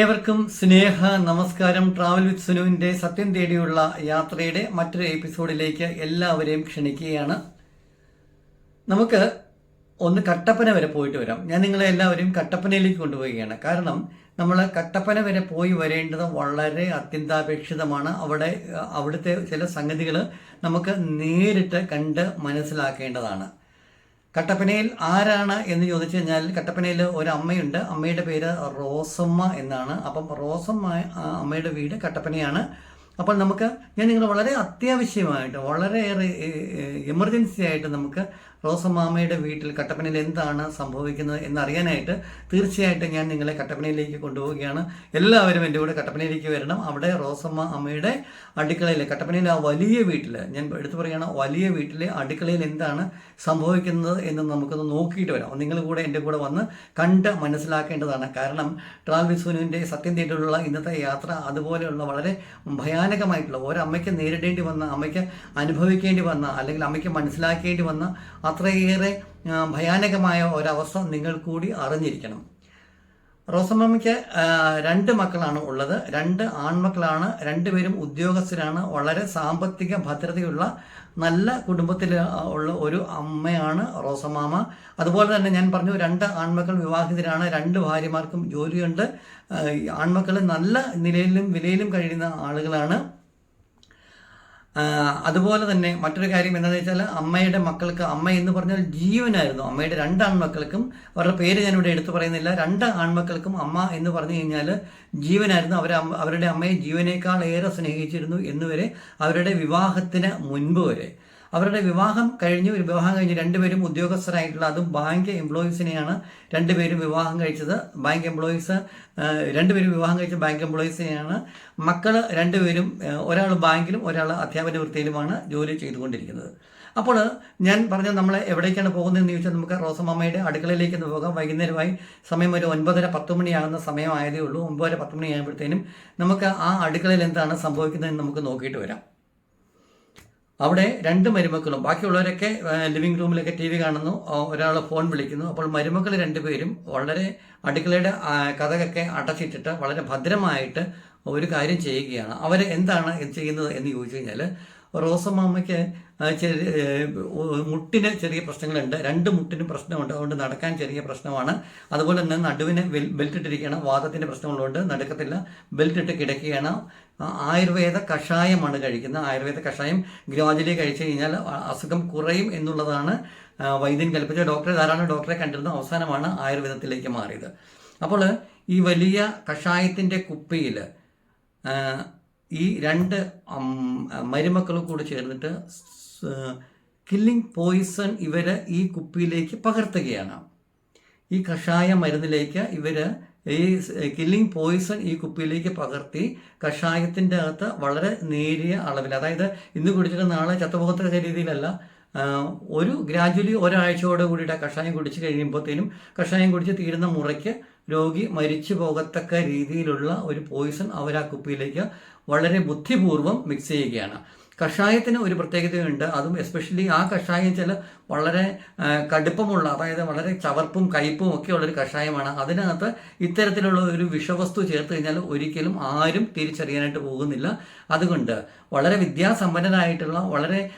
ഏവർക്കും സ്നേഹ നമസ്കാരം. Travel with സുനുവിന്റെ സത്യം തേടിയുള്ള യാത്രയുടെ മറ്റൊരു എപ്പിസോഡിലേക്ക് എല്ലാവരെയും ക്ഷണിക്കുകയാണ്. നമുക്ക് ഒന്ന് കട്ടപ്പന വരെ പോയിട്ട് വരാം. ഞാൻ നിങ്ങളെ എല്ലാവരെയും കട്ടപ്പനയിലേക്ക് കൊണ്ടുപോവുകയാണ്. കാരണം നമ്മൾ കട്ടപ്പന വരെ പോയി വരേണ്ടത് വളരെ അത്യന്താപേക്ഷിതമാണ്. അവിടെ അവിടുത്തെ ചില സംഗതികൾ നമുക്ക് നേരിട്ട് കണ്ട് മനസ്സിലാക്കേണ്ടതാണ്. കട്ടപ്പനയിൽ ആരാണ് എന്ന് ചോദിച്ചു കഴിഞ്ഞാൽ കട്ടപ്പനയിൽ ഒരു അമ്മയുണ്ട്. അമ്മയുടെ പേര് റോസമ്മ എന്നാണ്. അപ്പം റോസമ്മ അമ്മയുടെ വീട് കട്ടപ്പനയാണ്. അപ്പോൾ നമുക്ക് ഞാൻ നിങ്ങൾ വളരെ അത്യാവശ്യമായിട്ട് വളരെയേറെ എമർജൻസി ആയിട്ട് നമുക്ക് റോസമ്മാമ്മയുടെ വീട്ടിൽ കട്ടപ്പനയിൽ എന്താണ് സംഭവിക്കുന്നത് എന്നറിയാനായിട്ട് തീർച്ചയായിട്ടും ഞാൻ നിങ്ങളെ കട്ടപ്പനയിലേക്ക് കൊണ്ടുപോവുകയാണ്. എല്ലാവരും എന്റെ കൂടെ കട്ടപ്പനയിലേക്ക് വരണം. അവിടെ റോസമ്മ അമ്മയുടെ അടുക്കളയിൽ കട്ടപ്പനയിലെ ആ വലിയ വീട്ടിൽ ഞാൻ എടുത്തു പറയുകയാണ് വലിയ വീട്ടിലെ അടുക്കളയിൽ എന്താണ് സംഭവിക്കുന്നത് എന്ന് നമുക്കൊന്ന് നോക്കിയിട്ട് വരാം. നിങ്ങൾ കൂടെ എന്റെ കൂടെ വന്ന് കണ്ട് മനസ്സിലാക്കേണ്ടതാണ്. കാരണം ട്രാൽവിസുവിന്റെ സത്യം തേടിയുള്ള ഇന്നത്തെ യാത്ര അതുപോലെയുള്ള വളരെ ഭയാനകമായിട്ടുള്ള ഒരമ്മയ്ക്ക് നേരിടേണ്ടി വന്ന അമ്മയ്ക്ക് അനുഭവിക്കേണ്ടി വന്ന അല്ലെങ്കിൽ അമ്മയ്ക്ക് മനസ്സിലാക്കേണ്ടി വന്ന അത്രയേറെ ഭയാനകമായ ഒരവസ്ഥ നിങ്ങൾ കൂടി അറിഞ്ഞിരിക്കണം. റോസമ്മയ്ക്ക് രണ്ട് മക്കളാണ് ഉള്ളത്. രണ്ട് ആൺമക്കളാണ് രണ്ടുപേരും ഉദ്യോഗസ്ഥരാണ്. വളരെ സാമ്പത്തിക ഭദ്രതയുള്ള നല്ല കുടുംബത്തിൽ ഉള്ള ഒരു അമ്മയാണ് റോസമാമ അതുപോലെ തന്നെ ഞാൻ പറഞ്ഞു രണ്ട് ആൺമക്കൾ വിവാഹിതരാണ് രണ്ട് ഭാര്യമാർക്കും ജോലിയുണ്ട്. ആൺമക്കൾ നല്ല നിലയിലും വിലയിലും കഴിയുന്ന ആളുകളാണ്. അതുപോലെ തന്നെ മറ്റൊരു കാര്യം എന്താണെന്ന് വെച്ചാൽ അമ്മയുടെ മക്കൾക്ക് അമ്മ എന്ന് പറഞ്ഞാൽ ജീവനായിരുന്നു. അമ്മയുടെ രണ്ട് ആൺമക്കൾക്കും അവരുടെ പേര് ഞാനിവിടെ എടുത്തു പറയുന്നില്ല. രണ്ട് ആൺമക്കൾക്കും അമ്മ എന്ന് പറഞ്ഞു കഴിഞ്ഞാൽ ജീവനായിരുന്നു. അവർ അവരുടെ അമ്മയെ ജീവനേക്കാൾ ഏറെ സ്നേഹിച്ചിരുന്നു എന്നുവരെ അവരുടെ വിവാഹത്തിന് മുൻപ് വരെ. അവരുടെ വിവാഹം കഴിഞ്ഞു. ഒരു വിവാഹം കഴിഞ്ഞ് രണ്ടുപേരും ഉദ്യോഗസ്ഥരായിട്ടുള്ള അതും ബാങ്ക് എംപ്ലോയീസിനെയാണ് രണ്ടുപേരും വിവാഹം കഴിച്ചത്. ബാങ്ക് എംപ്ലോയീസ് രണ്ടുപേരും വിവാഹം കഴിച്ച ബാങ്ക് എംപ്ലോയീസിനെയാണ് മക്കൾ രണ്ടുപേരും ഒരാൾ ബാങ്കിലും ഒരാൾ അധ്യാപന വൃത്തിയിലുമാണ് ജോലി ചെയ്തുകൊണ്ടിരിക്കുന്നത്. അപ്പോൾ ഞാൻ പറഞ്ഞ നമ്മൾ എവിടേക്കാണ് പോകുന്നതെന്ന് ചോദിച്ചാൽ നമുക്ക് റോസമ്മയുടെ അടുക്കളയിലേക്ക് ഒന്ന് പോകാം. വൈകുന്നേരമായി സമയം ഒരു ഒൻപതര പത്ത് മണിയാകുന്ന സമയമായതേ ഉള്ളൂ. ഒൻപതര പത്ത് മണിയാകുമ്പോഴത്തേനും നമുക്ക് ആ അടുക്കളയിൽ എന്താണ് സംഭവിക്കുന്നതെന്ന് നമുക്ക് നോക്കിയിട്ട് വരാം. അവിടെ രണ്ട് മരുമക്കളും ബാക്കിയുള്ളവരൊക്കെ ലിവിംഗ് റൂമിലൊക്കെ ടി വി കാണുന്നു. ഒരാൾ ഫോൺ വിളിക്കുന്നു. അപ്പോൾ മരുമക്കൾ രണ്ടുപേരും വളരെ അടുക്കളയുടെ കഥകൊക്കെ അടച്ചിട്ടിട്ട് വളരെ ഭദ്രമായിട്ട് ഒരു കാര്യം ചെയ്യുകയാണ്. അവർ എന്താണ് ചെയ്യുന്നത് എന്ന് ചോദിച്ചു കഴിഞ്ഞാൽ റോസമ്മയ്ക്ക് മുട്ടിന് ചെറിയ പ്രശ്നങ്ങളുണ്ട്. രണ്ട് മുട്ടിനും പ്രശ്നമുണ്ട്. അതുകൊണ്ട് നടക്കാൻ ചെറിയ പ്രശ്നമാണ്. അതുപോലെ തന്നെ നടുവിന് ബെൽ- ബെൽറ്റ് ഇട്ടിരിക്കുകയാണ് വാദത്തിന്റെ പ്രശ്നമുള്ളതുകൊണ്ട് നടക്കത്തില്ല. ബെൽറ്റ് ഇട്ട് കിടക്കുകയാണ് ആയുർവേദ കഷായമാണ് കഴിക്കുന്നത്. ആയുർവേദ കഷായം ഗ്രാജുവലി കഴിച്ചു കഴിഞ്ഞാൽ അസുഖം കുറയും എന്നുള്ളതാണ് വൈദ്യൻ കൽപ്പിച്ച ഡോക്ടറെ ധാരാളം ഡോക്ടറെ കണ്ടിരുന്ന അവസാനമാണ് ആയുർവേദത്തിലേക്ക് മാറിയത്. അപ്പോൾ ഈ വലിയ കഷായത്തിന്റെ കുപ്പിയിൽ ഈ രണ്ട് മരുമക്കളും കൂടി ചേർന്നിട്ട് കില്ലിംഗ് പോയിസൺ ഇവർ ഈ കുപ്പിയിലേക്ക് പകർത്തുകയാണ്. ഈ കഷായ മരുന്നിലേക്ക് ഇവർ ഈ കില്ലിംഗ് പോയിസൺ ഈ കുപ്പിയിലേക്ക് പകർത്തി കഷായത്തിന്റെ അകത്ത് വളരെ നേരിയ അളവിൽ അതായത് ഇന്ന് കുടിച്ചിട്ട് നാളെ ചത്തുപോകത്തക്ക രീതിയിലല്ല ഒരു ഗ്രാജുവലി ഒരാഴ്ചയോട് കൂടിയിട്ട് കഷായം കുടിച്ച് കഴിയുമ്പോഴത്തേനും കഷായം കുടിച്ച് തീരുന്ന മുറയ്ക്ക് രോഗി മരിച്ചു പോകത്തക്ക രീതിയിലുള്ള ഒരു പോയിസൺ അവർ ആ കുപ്പിയിലേക്ക് വളരെ ബുദ്ധിപൂർവം മിക്സ് ചെയ്യുകയാണ്. കഷായത്തിന് ഒരു പ്രത്യേകതയുണ്ട്. അതും എസ്പെഷ്യലി ആ കഷായം ചില വളരെ കടുപ്പമുള്ള അതായത് വളരെ ചവർപ്പും കയ്പും ഒക്കെ ഉള്ളൊരു കഷായമാണ്. അതിനകത്ത് ഇത്തരത്തിലുള്ള ഒരു വിഷവസ്തു ചേർത്ത് കഴിഞ്ഞാൽ ഒരിക്കലും ആരും തിരിച്ചറിയാനായിട്ട് പോകുന്നില്ല. അതുകൊണ്ട് വളരെ വിദ്യാസമ്പന്നരായിട്ടുള്ള വളരെ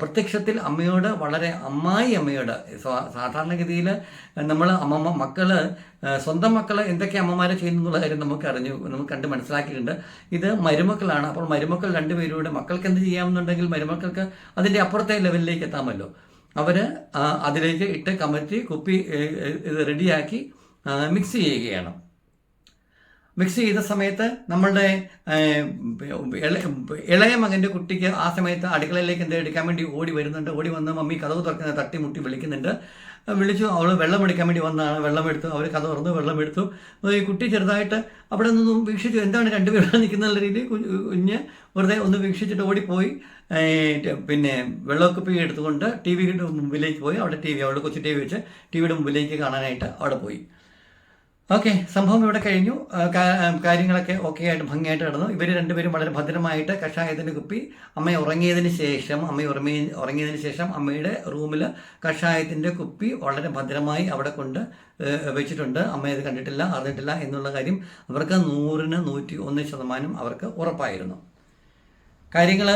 പ്രത്യക്ഷത്തിൽ അമ്മയോട് വളരെ അമ്മായി അമ്മയോട് സാധാരണഗതിയിൽ നമ്മൾ അമ്മമ്മ മക്കൾ സ്വന്തം മക്കൾ എന്തൊക്കെ അമ്മമാരെ ചെയ്യുന്നു എന്നുള്ള കാര്യം നമുക്ക് അറിഞ്ഞു നമുക്ക് കണ്ട് മനസ്സിലാക്കിയിട്ടുണ്ട്. ഇത് മരുമക്കളാണ്. അപ്പോൾ മരുമക്കൾ രണ്ടുപേരുടെ മക്കൾക്ക് എന്ത് ചെയ്യാമെന്നുണ്ടെങ്കിൽ മരുമക്കൾക്ക് അതിന്റെ അപ്പുറത്തെ ലെവലിലേക്ക് എത്താമല്ലോ. അവർ അതിലേക്ക് ഇട്ട് കമറ്റി കുപ്പി ഇത് റെഡിയാക്കി മിക്സ് ചെയ്യുകയാണ്. മിക്സ് ചെയ്ത സമയത്ത് നമ്മളുടെ ഇളയ മകന്റെ കുട്ടിക്ക് ആ സമയത്ത് അടുക്കളയിലേക്ക് എന്താ എടുക്കാൻ വേണ്ടി ഓടി വരുന്നുണ്ട്. ഓടി വന്ന് മമ്മി കഥവ് തുറക്കുന്ന തട്ടിമുട്ടി വിളിക്കുന്നുണ്ട്. വിളിച്ചു അവൾ വെള്ളം എടുക്കാൻ വേണ്ടി വന്നതാണ്. വെള്ളം എടുത്തു. അവർ കഥ തുറന്നു വെള്ളം എടുത്തു. ഈ കുട്ടി ചെറുതായിട്ട് അവിടെ നിന്നും വീക്ഷിച്ചു. എന്താണ് രണ്ടുപേരും നിൽക്കുന്ന രീതിയിൽ കുഞ്ഞ് വെറുതെ ഒന്ന് വീക്ഷിച്ചിട്ട് ഓടിപ്പോയി. പിന്നെ വെള്ളമൊക്കെ വെള്ളക്കുപ്പി എടുത്തുകൊണ്ട് ടി വിയുടെ മുമ്പിലേക്ക് പോയി. അവിടെ ടി വി അവളുടെ കൊച്ചു ടി വി വെച്ച് ടി വിയുടെ മുമ്പിലേക്ക് കാണാനായിട്ട് അവിടെ പോയി. ഓക്കെ സംഭവം ഇവിടെ കഴിഞ്ഞു. കാര്യങ്ങളൊക്കെ ഓക്കെ ആയിട്ട് ഭംഗിയായിട്ട് നടന്നു. ഇവർ രണ്ടുപേരും വളരെ ഭദ്രമായിട്ട് കഷായത്തിന്റെ കുപ്പി അമ്മ ഉറങ്ങിയതിന് ശേഷം അമ്മ ഉറങ്ങി ഉറങ്ങിയതിന് ശേഷം അമ്മയുടെ റൂമിൽ കഷായത്തിന്റെ കുപ്പി വളരെ ഭദ്രമായി അവിടെ കൊണ്ട് വെച്ചിട്ടുണ്ട്. അമ്മ ഇത് കണ്ടിട്ടില്ല അറിഞ്ഞിട്ടില്ല എന്നുള്ള കാര്യം അവർക്ക് നൂറിന് നൂറ്റി ഒന്ന് ശതമാനം അവർക്ക് ഉറപ്പായിരുന്നു. കാര്യങ്ങൾ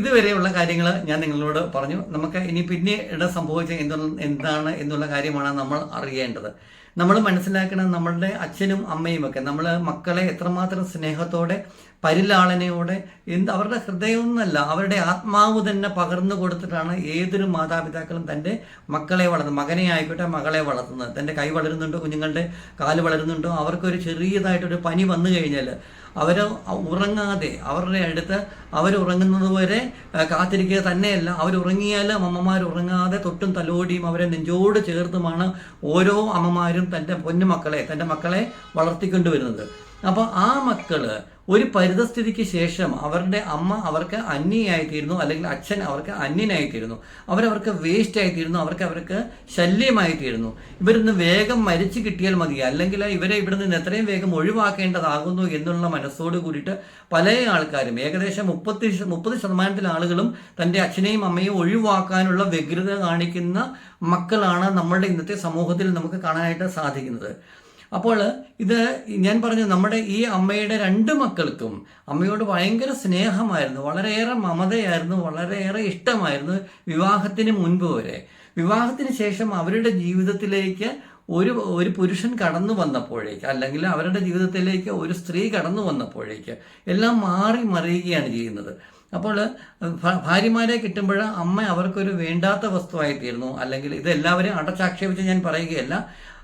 ഇതുവരെയുള്ള കാര്യങ്ങൾ ഞാൻ നിങ്ങളോട് പറഞ്ഞു. നമുക്ക് ഇനി പിന്നീട് സംഭവിച്ച എന്താണ് എന്നുള്ള കാര്യമാണ് നമ്മൾ അറിയേണ്ടത്. നമ്മൾ മനസ്സിലാക്കണം നമ്മളുടെ അച്ഛനും അമ്മയും ഒക്കെ നമ്മൾ മക്കളെ എത്രമാത്രം സ്നേഹത്തോടെ പരിലാളനയോടെ എന്ത് അവരുടെ ഹൃദയമൊന്നല്ല അവരുടെ ആത്മാവ് തന്നെ പകർന്നു കൊടുത്തിട്ടാണ് ഏതൊരു മാതാപിതാക്കളും തന്റെ മക്കളെ വളർത്തുന്നത് മകനെ ആയിക്കോട്ടെ മകളെ വളർത്തുന്നത്. തന്റെ കൈ വളരുന്നുണ്ടോ കുഞ്ഞുങ്ങളുടെ കാൽ വളരുന്നുണ്ടോ അവർക്കൊരു ചെറിയതായിട്ടൊരു പനി വന്നു കഴിഞ്ഞാൽ അവർ ഉറങ്ങാതെ അവരുടെ അടുത്ത് അവർ ഉറങ്ങുന്നത് വരെ കാത്തിരിക്കുക തന്നെയല്ല. അവർ ഉറങ്ങിയാൽ അമ്മമാർ ഉറങ്ങാതെ തൊട്ടും തലോടിയും അവരെ നെഞ്ചോട് ചേർത്തുമാണ് ഓരോ അമ്മമാരും തന്റെ പൊന്നുമക്കളെ തന്റെ മക്കളെ വളർത്തിക്കൊണ്ടുവരുന്നത്. അപ്പോൾ ആ മക്കൾ ഒരു പരിതസ്ഥിതിക്ക് ശേഷം അവരുടെ അമ്മ അവർക്ക് അന്യയായിത്തീരുന്നു അല്ലെങ്കിൽ അച്ഛൻ അവർക്ക് അന്യനായിത്തീരുന്നു അവരവർക്ക് വേസ്റ്റ് ആയിത്തീരുന്നു അവർക്ക് അവർക്ക് ശല്യമായിത്തീരുന്നു. ഇവരിന്ന് വേഗം മരിച്ചു കിട്ടിയാൽ മതി അല്ലെങ്കിൽ ഇവരെ ഇവിടെ നിന്ന് എത്രയും വേഗം ഒഴിവാക്കേണ്ടതാകുന്നു എന്നുള്ള മനസ്സോട് കൂടിയിട്ട് പല ആൾക്കാരും ഏകദേശം മുപ്പത്തി മുപ്പത് ശതമാനത്തിൽ ആളുകളും തന്റെ അച്ഛനെയും അമ്മയും ഒഴിവാക്കാനുള്ള വ്യഗ്രത കാണിക്കുന്ന മക്കളാണ് നമ്മളുടെ ഇന്നത്തെ സമൂഹത്തിൽ നമുക്ക് കാണാനായിട്ട് സാധിക്കുന്നത്. അപ്പോൾ ഇത് ഞാൻ പറഞ്ഞു നമ്മുടെ ഈ അമ്മയുടെ രണ്ട് മക്കൾക്കും അമ്മയോട് ഭയങ്കര സ്നേഹമായിരുന്നു വളരെയേറെ മമതയായിരുന്നു വളരെയേറെ ഇഷ്ടമായിരുന്നു വിവാഹത്തിന് മുൻപ് വരെ. വിവാഹത്തിന് ശേഷം അവരുടെ ജീവിതത്തിലേക്ക് ഒരു ഒരു പുരുഷൻ കടന്നു വന്നപ്പോഴേക്ക് അല്ലെങ്കിൽ അവരുടെ ജീവിതത്തിലേക്ക് ഒരു സ്ത്രീ കടന്നു വന്നപ്പോഴേക്ക് എല്ലാം മാറി മറിയുകയാണ് ചെയ്യുന്നത്. അപ്പോൾ ഭാര്യമാരെ കിട്ടുമ്പോൾ അമ്മ അവർക്കൊരു വേണ്ടാത്ത വസ്തുവായി തീർന്നു അല്ലെങ്കിൽ ഇതെല്ലാവരും അടച്ചാക്ഷേപിച്ച് ഞാൻ പറയുകയല്ല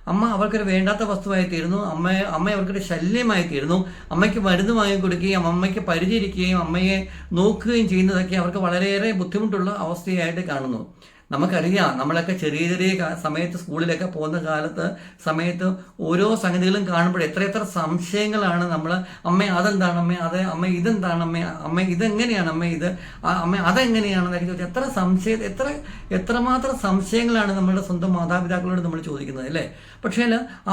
അമ്മ അവർക്കൊരു വേണ്ടാത്ത വസ്തുവായി തീരുന്നു അമ്മ അമ്മ അവർക്കൊരു ശല്യമായി തീരുന്നു അമ്മയ്ക്ക് മരുന്ന് വാങ്ങി കൊടുക്കുകയും അമ്മയ്ക്ക് പരിചരിക്കുകയും അമ്മയെ നോക്കുകയും ചെയ്യുന്നതൊക്കെ അവർക്ക് വളരെയേറെ ബുദ്ധിമുട്ടുള്ള അവസ്ഥയായിട്ട് കാണുന്നു. നമുക്കറിയാം നമ്മളൊക്കെ ചെറിയ ചെറിയ സമയത്ത് സ്കൂളിലൊക്കെ പോകുന്ന കാലത്ത് സമയത്ത് ഓരോ സംഗതികളും കാണുമ്പോൾ എത്ര എത്ര സംശയങ്ങളാണ് നമ്മൾ അമ്മ അതെന്താണ് അമ്മ അതെ അമ്മ ഇതെന്താണ് അമ്മ അമ്മ ഇതെങ്ങനെയാണ് അമ്മ ഇത് അമ്മ അതെങ്ങനെയാണെന്നൊക്കെ ചോദിച്ചാൽ എത്ര സംശയ എത്ര എത്രമാത്രം സംശയങ്ങളാണ് നമ്മുടെ സ്വന്തം മാതാപിതാക്കളോട് നമ്മൾ ചോദിക്കുന്നത് അല്ലേ? പക്ഷേ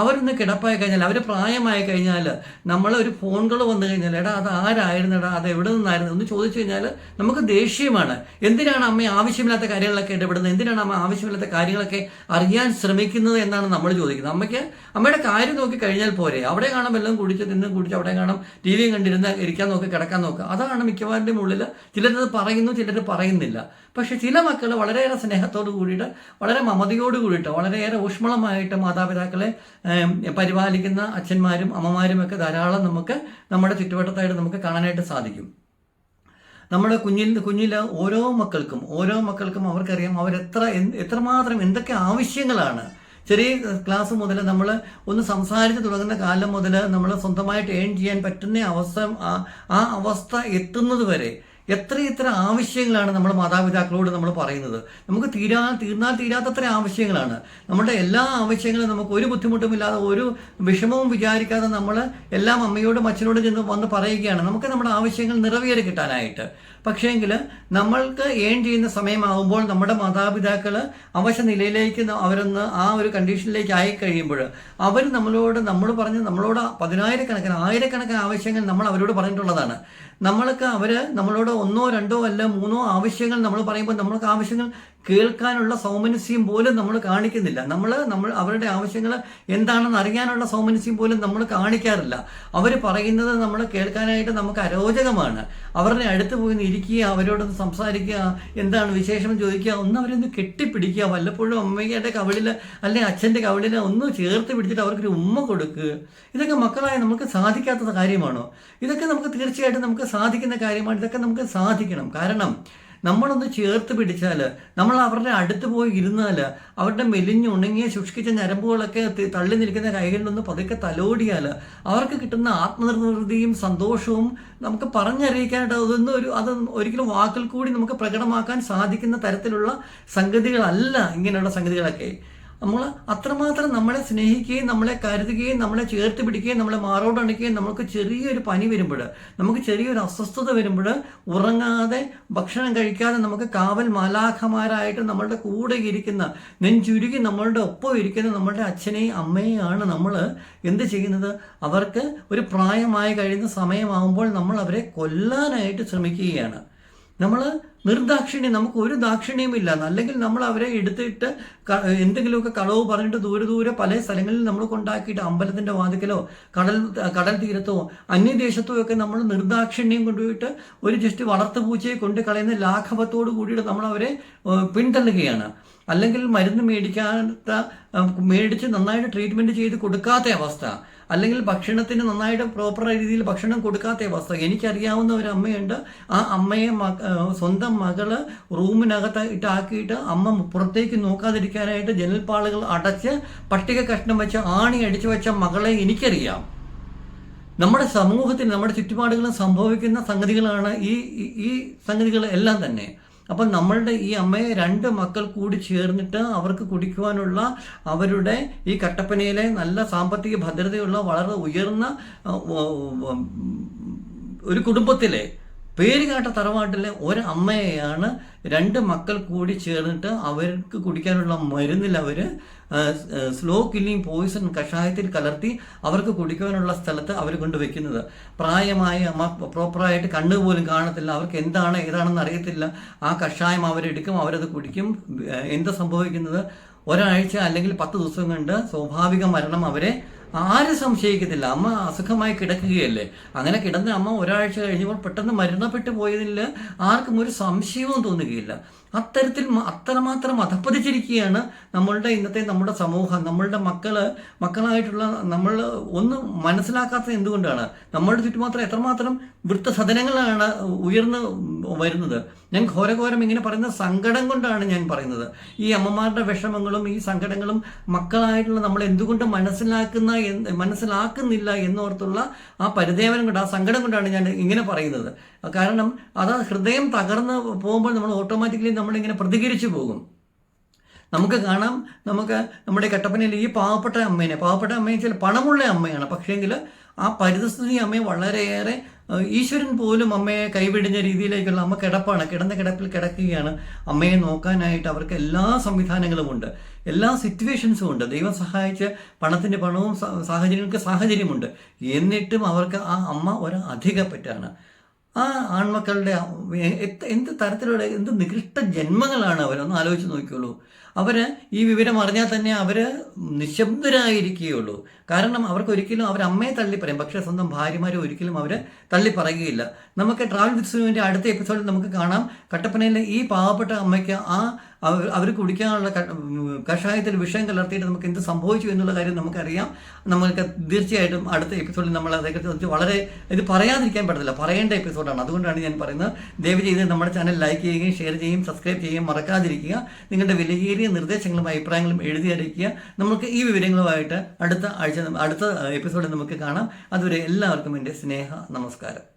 അവരൊന്ന് കിടപ്പായി കഴിഞ്ഞാൽ അവർ പ്രായമായി കഴിഞ്ഞാൽ നമ്മളൊരു ഒരു ഫോൺ കോൾ വന്നു കഴിഞ്ഞാൽ എടാ അത് ആരായിരുന്നു എടാ അത് എവിടെ നിന്നായിരുന്നു ഒന്ന് ചോദിച്ചു കഴിഞ്ഞാൽ നമുക്ക് ദേഷ്യമാണ്. എന്തിനാണ് അമ്മ ആവശ്യമില്ലാത്ത കാര്യങ്ങളൊക്കെ ഇടപെടുന്നത്? എന്തിനാണ് അമ്മ ആവശ്യമില്ലാത്ത കാര്യങ്ങളൊക്കെ അറിയാൻ ശ്രമിക്കുന്നത് എന്നാണ് നമ്മൾ ചോദിക്കുന്നത്. അമ്മയ്ക്ക് അമ്മയുടെ കാര്യം നോക്കി കഴിഞ്ഞാൽ പോരെ. അവിടെ കാണാം എല്ലാം കുടിച്ച് തിന്നും കുടിച്ച് അവിടെ കാണാം. ടി വിയും കണ്ടിരുന്ന് ഇരിക്കാൻ നോക്കി കിടക്കാൻ നോക്കുക അതാണ് മിക്കവാറിന്റെ ഉള്ളിൽ ചിലരത് പറയുന്നു ചിലർ പറയുന്നില്ല. പക്ഷേ ചില മക്കൾ വളരെയേറെ സ്നേഹത്തോട് കൂടിയിട്ട് വളരെ മമതയോട് കൂടിയിട്ട് വളരെയേറെ ഊഷ്മളമായിട്ട് മാതാപിതാക്കളെ പരിപാലിക്കുന്ന അച്ഛന്മാരും അമ്മമാരും ഒക്കെ ധാരാളം നമുക്ക് നമ്മുടെ ചുറ്റുവട്ടത്തായിട്ട് നമുക്ക് കാണാനായിട്ട് സാധിക്കും. നമ്മുടെ കുഞ്ഞിൽ കുഞ്ഞിൽ ഓരോ മക്കൾക്കും ഓരോ മക്കൾക്കും അവർക്കറിയാം അവരെത്ര എത്ര എത്രമാത്രം എന്തൊക്കെ ആവശ്യങ്ങളാണ്. ചെറിയ ക്ലാസ് മുതൽ നമ്മൾ ഒന്ന് സംസാരിച്ച് തുടങ്ങുന്ന കാലം മുതൽ നമ്മൾ സ്വന്തമായിട്ട് ഏൺ ചെയ്യാൻ പറ്റുന്ന അവസ്ഥ ആ അവസ്ഥ എത്തുന്നത് വരെ എത്ര എത്ര ആവശ്യങ്ങളാണ് നമ്മുടെ മാതാപിതാക്കളോട് നമ്മൾ പറയുന്നത്? നമുക്ക് തീരാ തീർന്നാൽ തീരാത്തത്ര ആവശ്യങ്ങളാണ്. നമ്മുടെ എല്ലാ ആവശ്യങ്ങളും നമുക്ക് ഒരു ബുദ്ധിമുട്ടും ഇല്ലാതെ ഒരു വിഷമവും വിചാരിക്കാതെ നമ്മൾ എല്ലാം അമ്മയോടും അച്ഛനോടും ചെന്ന് വന്ന് പറയുകയാണ്. നമുക്ക് നമ്മുടെ ആവശ്യങ്ങൾ നിറവേറി കിട്ടാനായിട്ട്. പക്ഷേങ്കിൽ നമ്മൾക്ക് ഏൺ ചെയ്യുന്ന സമയമാകുമ്പോൾ നമ്മുടെ മാതാപിതാക്കൾ അവശ നിലയിലേക്ക് അവരൊന്ന് ആ ഒരു കണ്ടീഷനിലേക്ക് ആയി കഴിയുമ്പോൾ അവർ നമ്മളോട് നമ്മൾ പറഞ്ഞ് നമ്മളോട് പതിനായിരക്കണക്കിന് ആയിരക്കണക്കിന് ആവശ്യങ്ങൾ നമ്മൾ അവരോട് പറഞ്ഞിട്ടുള്ളതാണ്. നമ്മൾക്ക് അവർ നമ്മളോട് ഒന്നോ രണ്ടോ അല്ല മൂന്നോ ആവശ്യങ്ങൾ നമ്മൾ പറയുമ്പോൾ നമ്മൾക്ക് ആവശ്യങ്ങൾ കേൾക്കാനുള്ള സൗമനസ്യം പോലും നമ്മൾ കാണിക്കുന്നില്ല. നമ്മൾ നമ്മൾ അവരുടെ ആവശ്യങ്ങൾ എന്താണെന്ന് അറിയാനുള്ള സൗമനസ്യം പോലും നമ്മൾ കാണിക്കാറില്ല. അവർ പറയുന്നത് നമ്മൾ കേൾക്കാനായിട്ട് നമുക്ക് അരോചകമാണ്. അവരുടെ അടുത്ത് പോയി ഇരിക്കുക അവരോടൊന്ന് സംസാരിക്കുക എന്താണ് വിശേഷം ചോദിക്കുക ഒന്ന് അവരൊന്ന് കെട്ടിപ്പിടിക്കുക വല്ലപ്പോഴും അമ്മയുടെ കവിളിൽ അല്ലെങ്കിൽ അച്ഛന്റെ കവിളിൽ ഒന്ന് ചേർത്ത് പിടിച്ചിട്ട് അവർക്കൊരു ഉമ്മ കൊടുക്കുക ഇതൊക്കെ മക്കളായ നമുക്ക് സാധിക്കാത്ത കാര്യമാണോ? ഇതൊക്കെ നമുക്ക് തീർച്ചയായിട്ടും നമുക്ക് സാധിക്കുന്ന കാര്യമാണ് ഇതൊക്കെ നമുക്ക് സാധിക്കണം. കാരണം നമ്മളൊന്ന് ചേർത്ത് പിടിച്ചാൽ നമ്മൾ അവരുടെ അടുത്ത് പോയി ഇരുന്നാൽ അവരുടെ മെലിഞ്ഞ് ഉണങ്ങിയ ശുഷ്കിച്ച ഞരമ്പുകളൊക്കെ തള്ളി നിൽക്കുന്ന കൈകളിലൊന്ന് പതുക്കെ തലോടിയാൽ അവർക്ക് കിട്ടുന്ന ആത്മനിർവൃതിയും സന്തോഷവും നമുക്ക് പറഞ്ഞറിയിക്കാനായിട്ട് അതൊന്നും ഒരു അത് ഒരിക്കലും വാക്കിൽ കൂടി നമുക്ക് പ്രകടമാക്കാൻ സാധിക്കുന്ന തരത്തിലുള്ള സംഗതികളല്ല ഇങ്ങനെയുള്ള സംഗതികളൊക്കെ. നമ്മൾ അത്രമാത്രം നമ്മളെ സ്നേഹിക്കുകയും നമ്മളെ കരുതുകയും നമ്മളെ ചേർത്ത് പിടിക്കുകയും നമ്മളെ മാറോടണിക്കുകയും നമുക്ക് ചെറിയൊരു പനി വരുമ്പോൾ നമുക്ക് ചെറിയൊരു അസ്വസ്ഥത വരുമ്പോൾ ഉറങ്ങാതെ ഭക്ഷണം കഴിക്കാതെ നമുക്ക് കാവൽ മാലാഖമാരായിട്ട് നമ്മളുടെ കൂടെ ഇരിക്കുന്ന നെഞ്ചുരുകി നമ്മളുടെ ഒപ്പം ഇരിക്കുന്ന നമ്മളുടെ അച്ഛനെയും അമ്മയെയാണ് നമ്മൾ എന്ത് ചെയ്യുന്നത്? അവർക്ക് ഒരു പ്രായമായി കഴിയുന്ന സമയമാകുമ്പോൾ നമ്മൾ അവരെ കൊല്ലാനായിട്ട് ശ്രമിക്കുകയാണ്. നമ്മൾ നിർദാക്ഷിണ്യം നമുക്ക് ഒരു ദാക്ഷിണ്യമില്ല അല്ലെങ്കിൽ നമ്മൾ അവരെ എടുത്തിട്ട് എന്തെങ്കിലുമൊക്കെ കളവ് പറഞ്ഞിട്ട് ദൂരെ ദൂരെ പല സ്ഥലങ്ങളിൽ നമ്മൾ കൊണ്ടാക്കിയിട്ട് അമ്പലത്തിന്റെ വാതിക്കലോ കടൽ കടൽ തീരത്തോ അന്യദേശത്തോ ഒക്കെ നമ്മൾ നിർദാക്ഷിണ്യം കൊണ്ടുപോയിട്ട് ഒരു ജസ്റ്റ് വളർത്തുപൂച്ചയെ കൊണ്ട് കളയുന്ന ലാഘവത്തോട് കൂടിയിട്ട് നമ്മൾ അവരെ പിന്തള്ളുകയാണ്. അല്ലെങ്കിൽ മരുന്ന് മേടിക്കാത്ത മേടിച്ച് നന്നായിട്ട് ട്രീറ്റ്മെന്റ് ചെയ്ത് കൊടുക്കാത്ത അവസ്ഥ അല്ലെങ്കിൽ ഭക്ഷണത്തിന് നന്നായിട്ട് പ്രോപ്പർ രീതിയിൽ ഭക്ഷണം കൊടുക്കാത്ത അവസ്ഥ. എനിക്കറിയാവുന്ന ഒരു അമ്മയുണ്ട്. ആ അമ്മയെ സ്വന്തം മകൾ റൂമിനകത്ത് ഇട്ടാക്കിയിട്ട് അമ്മ പുറത്തേക്ക് നോക്കാതിരിക്കാനായിട്ട് ജനൽപ്പാളുകൾ അടച്ച് പട്ടിക കഷ്ണം വെച്ച് ആണി അടിച്ചു വെച്ച മകളെ എനിക്കറിയാം. നമ്മുടെ സമൂഹത്തിൽ നമ്മുടെ ചുറ്റുപാടുകളിൽ സംഭവിക്കുന്ന സംഗതികളാണ് ഈ- ഈ സംഗതികൾ എല്ലാം തന്നെ. അപ്പം നമ്മളുടെ ഈ അമ്മയെ രണ്ട് മക്കൾ കൂടി ചേർന്നിട്ട് അവർക്ക് കുടിക്കുവാനുള്ള അവരുടെ ഈ കട്ടപ്പനയിലെ നല്ല സാമ്പത്തിക ഭദ്രതയുള്ള വളരെ ഉയർന്ന ഒരു കുടുംബത്തിലെ പേരുകാട്ട തറവാട്ടിലെ ഒരമ്മയെയാണ് രണ്ട് മക്കൾ കൂടി ചേർന്നിട്ട് അവർക്ക് കുടിക്കാനുള്ള മരുന്നിൽ അവർ സ്ലോ കില്ലിംഗ് പോയിസൺ കഷായത്തിൽ കലർത്തി അവർക്ക് കുടിക്കാനുള്ള സ്ഥലത്ത് അവർ കൊണ്ടുവയ്ക്കുന്നത്. പ്രായമായ അമ്മ പ്രോപ്പറായിട്ട് കണ്ണു പോലും കാണത്തില്ല. അവർക്ക് എന്താണ് ഏതാണെന്ന് അറിയത്തില്ല. ആ കഷായം അവരെടുക്കും അവരത് കുടിക്കും. എന്താ സംഭവിക്കുന്നത്? ഒരാഴ്ച അല്ലെങ്കിൽ പത്ത് ദിവസം കൊണ്ട് സ്വാഭാവിക മരണം അവരെ ആരും സംശയിക്കത്തില്ല. അമ്മ അസുഖമായി കിടക്കുകയല്ലേ? അങ്ങനെ കിടന്ന അമ്മ ഒരാഴ്ച കഴിഞ്ഞപ്പോൾ പെട്ടെന്ന് മരണപ്പെട്ടു പോയതിൽ ആർക്കും ഒരു സംശയവും തോന്നുകയില്ല. അത്തരത്തിൽ അത്രമാത്രം അധപ്പതിച്ചിരിക്കുകയാണ് നമ്മളുടെ ഇന്നത്തെ നമ്മുടെ സമൂഹം നമ്മളുടെ മക്കൾ മക്കളായിട്ടുള്ള നമ്മൾ ഒന്നും മനസ്സിലാക്കാത്തത് എന്തുകൊണ്ടാണ്? നമ്മളുടെ ചുറ്റുമാത്രം എത്രമാത്രം വൃത്തസദനങ്ങളാണ് ഉയർന്നു വരുന്നത്. ഞാൻ ഘോരഘോരം ഇങ്ങനെ പറയുന്ന സങ്കടം കൊണ്ടാണ് ഞാൻ പറയുന്നത്. ഈ അമ്മമാരുടെ വിഷമങ്ങളും ഈ സങ്കടങ്ങളും മക്കളായിട്ടുള്ള നമ്മൾ എന്തുകൊണ്ട് മനസ്സിലാക്കുന്ന മനസ്സിലാക്കുന്നില്ല എന്നോർത്തുള്ള ആ പരിദേവനം കൊണ്ട് ആ സങ്കടം കൊണ്ടാണ് ഞാൻ ഇങ്ങനെ പറയുന്നത്. കാരണം അത് ഹൃദയം തകർന്ന് പോകുമ്പോൾ നമ്മൾ ഓട്ടോമാറ്റിക്കലി നമ്മളിങ്ങനെ പ്രതികരിച്ചു പോകും. നമുക്ക് കാണാം നമുക്ക് നമ്മുടെ കട്ടപ്പനയിൽ ഈ പാവപ്പെട്ട അമ്മേനെ പാവപ്പെട്ട അമ്മയെ ചില പണമുള്ള അമ്മയാണ്. പക്ഷേങ്കിൽ ആ പരിതസ്ഥിതി അമ്മയെ വളരെയേറെ ഈശ്വരൻ പോലും അമ്മയെ കൈവിടിഞ്ഞ രീതിയിലേക്കുള്ള അമ്മ കിടപ്പാണ്. കിടന്ന കിടപ്പിൽ കിടക്കുകയാണ്. അമ്മയെ നോക്കാനായിട്ട് അവർക്ക് എല്ലാ സംവിധാനങ്ങളും ഉണ്ട്. എല്ലാ സിറ്റുവേഷൻസും ഉണ്ട്. ദൈവം സഹായിച്ച് പണത്തിന്റെ പണവും സാഹചര്യങ്ങൾക്ക് സാഹചര്യമുണ്ട്. എന്നിട്ടും അവർക്ക് ആ അമ്മ ഒരു അധികപ്പറ്റാണ് ആ ആൺമക്കളുടെ എന്ത് തരത്തിലുള്ള എന്ത് നികൃഷ്ട ജന്മങ്ങളാണ് അവരൊന്ന് ആലോചിച്ച് നോക്കിയുള്ളൂ അവർ ഈ വിവരം അറിഞ്ഞാൽ തന്നെ അവർ നിശബ്ദരായിരിക്കുകയുള്ളൂ. കാരണം അവർക്ക് ഒരിക്കലും അവർ അമ്മയെ തള്ളി പറയും. പക്ഷേ സ്വന്തം ഭാര്യമാരെ ഒരിക്കലും അവർ തള്ളി പറയുകയില്ല. നമുക്ക് ട്രാവൽ വിത്സുവിന്റെ അടുത്ത എപ്പിസോഡിൽ നമുക്ക് കാണാം. കട്ടപ്പനയിലെ ഈ പാവപ്പെട്ട അമ്മയ്ക്ക് ആ അവർ അവർ കുടിക്കാനുള്ള കഷായത്തിൽ വിഷം കലർത്തിയിട്ട് നമുക്ക് എന്ത് സംഭവിച്ചു എന്നുള്ള കാര്യം നമുക്കറിയാം. നമുക്ക് തീർച്ചയായിട്ടും അടുത്ത എപ്പിസോഡിൽ നമ്മൾ അതേക്കുറിച്ച് വളരെ ഇത് പറയാതിരിക്കാൻ പറ്റത്തില്ല. പറയേണ്ട എപ്പിസോഡാണ് അതുകൊണ്ടാണ് ഞാൻ പറയുന്നത്. ദയവ് ചെയ്ത് നമ്മുടെ ചാനൽ ലൈക്ക് ചെയ്യുകയും ഷെയർ ചെയ്യുകയും സബ്സ്ക്രൈബ് ചെയ്യുകയും മറക്കാതിരിക്കുക. നിങ്ങളുടെ വിലയേറിയ നിർദ്ദേശങ്ങളും അഭിപ്രായങ്ങളും എഴുതി അറിയിക്കുക നമുക്ക് ഈ വിവരങ്ങളുമായിട്ട് അടുത്ത ആഴ്ച അടുത്ത എപ്പിസോഡിൽ നമുക്ക് കാണാം. അതുവരെ എല്ലാവർക്കും എന്റെ സ്നേഹ നമസ്കാരം.